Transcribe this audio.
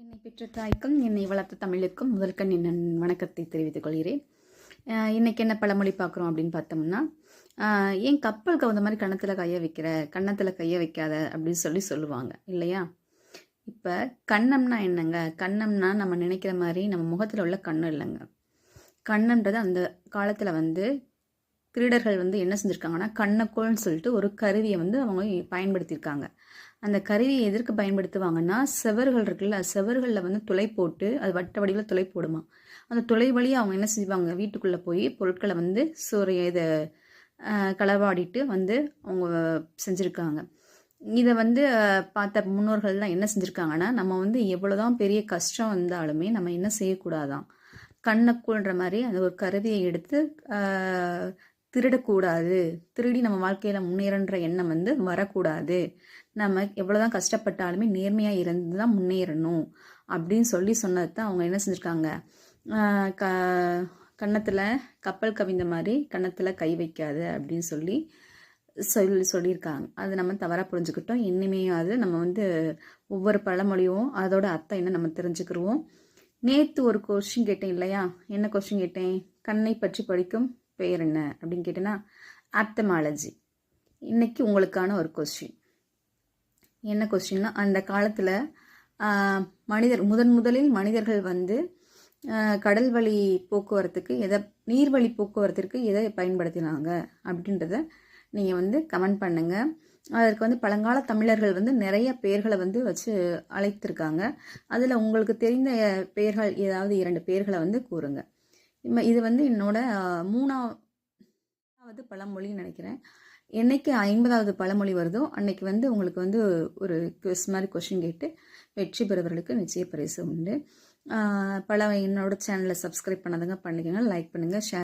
என்னை பெற்ற தாய்க்கும் என்னை வளர்த்த தமிழுக்கும் முதல்கண் என் வணக்கத்தை தெரிவித்துக் கொள்கிறேன். இன்னைக்கு என்ன பழமொழி பார்க்குறோம் அப்படின்னு பார்த்தோம்னா ஏன் கப்பல் கவுந்த மாதிரி கணத்தில் கையை வைக்கிற கன்னத்தில் கையை வைக்காத அப்படின்னு சொல்லி சொல்லுவாங்க இல்லையா? இப்போ கண்ணம்னா என்னங்க? கண்ணம்னா நம்ம நினைக்கிற மாதிரி நம்ம முகத்தில் உள்ள கண்ணம் இல்லைங்க. கண்ணன்றது அந்த காலத்தில் வந்து திருடர்கள் வந்து என்ன செஞ்சுருக்காங்கன்னா கண்ணக்கோள்னு சொல்லிட்டு ஒரு கருவியை வந்து அவங்க பயன்படுத்தியிருக்காங்க. அந்த கருவியை எதற்கு பயன்படுத்துவாங்கன்னா செவர்கள் இருக்குல்ல செவர்களில் வந்து துளை போட்டு அது வட்ட வடிவில் துளை போடுமா. அந்த துளை வழியாக அவங்க என்ன செய்வாங்க வீட்டுக்குள்ளே போய் பொருட்களை வந்து சூரிய இதை களவாடிட்டு வந்து அவங்க செஞ்சுருக்காங்க. இதை வந்து பார்த்த பார்த்த முன்னோர்கள்லாம் என்ன செஞ்சுருக்காங்கன்னா நம்ம வந்து எவ்வளோதான் பெரிய கஷ்டம் வந்தாலுமே நம்ம என்ன செய்யக்கூடாதான். கண்ணக்குள்ன்ற மாதிரி அந்த ஒரு கருவியை எடுத்து திருடக்கூடாது. திருடி நம்ம வாழ்க்கையில் முன்னேறன்ற எண்ணம் வந்து வரக்கூடாது. நம்ம எவ்வளோதான் கஷ்டப்பட்டாலுமே நேர்மையாக இருந்து தான் முன்னேறணும் அப்படின்னு சொல்லி சொன்னது தான் அவங்க என்ன செஞ்சுருக்காங்க? க கன்னத்தில் கப்பல் கவிந்த மாதிரி கன்னத்தில் கை வைக்காது அப்படின்னு சொல்லி சொல்லி சொல்லியிருக்காங்க. அது நம்ம தவறாக புரிஞ்சுக்கிட்டோம். இனிமேயாவது நம்ம வந்து ஒவ்வொரு பழமொழியும் அதோட அர்த்தம் என்ன நம்ம தெரிஞ்சுக்கிருவோம். நேற்று ஒரு கொஷின் கேட்டேன் இல்லையா? என்ன கொஷின் கேட்டேன்? கண்ணை பற்றி படிக்கும் பெயர் என்ன அப்படின்னு கேட்டேன்னா ஆப்தமாலஜி இன்னைக்கு உங்களுக்கான ஒரு கொஸ்டின் என்ன கொஸ்டின்னா அந்த காலத்தில் மனிதர் முதன் முதலில் மனிதர்கள் வந்து கடல் வழி போக்குவரத்துக்கு எதை நீர்வழி போக்குவரத்திற்கு எதை பயன்படுத்தினாங்க அப்படின்றத நீங்கள் வந்து கமெண்ட் பண்ணுங்கள் அதற்கு வந்து பழங்கால தமிழர்கள் வந்து நிறைய பெயர்களை வந்து வச்சு அழைத்திருக்காங்க. அதில் உங்களுக்கு தெரிந்த பெயர்கள் ஏதாவது இரண்டு பெயர்களை வந்து கூறுங்கள் இது வந்து என்னோட மூணாவது பழமொழின்னு நினைக்கிறேன். என்னைக்கு ஐம்பதாவது பழமொழி வருதோ அன்னைக்கு வந்து உங்களுக்கு வந்து ஒரு குவிஸ் மாதிரி கொஷின் கேட்டு வெற்றி பெறுவர்களுக்கு நிச்சய பரிசு உண்டு பல என்னோட சேனலை சப்ஸ்கிரைப் பண்ணதுங்க பண்ணிக்கோங்க லைக் பண்ணுங்கள் ஷேர்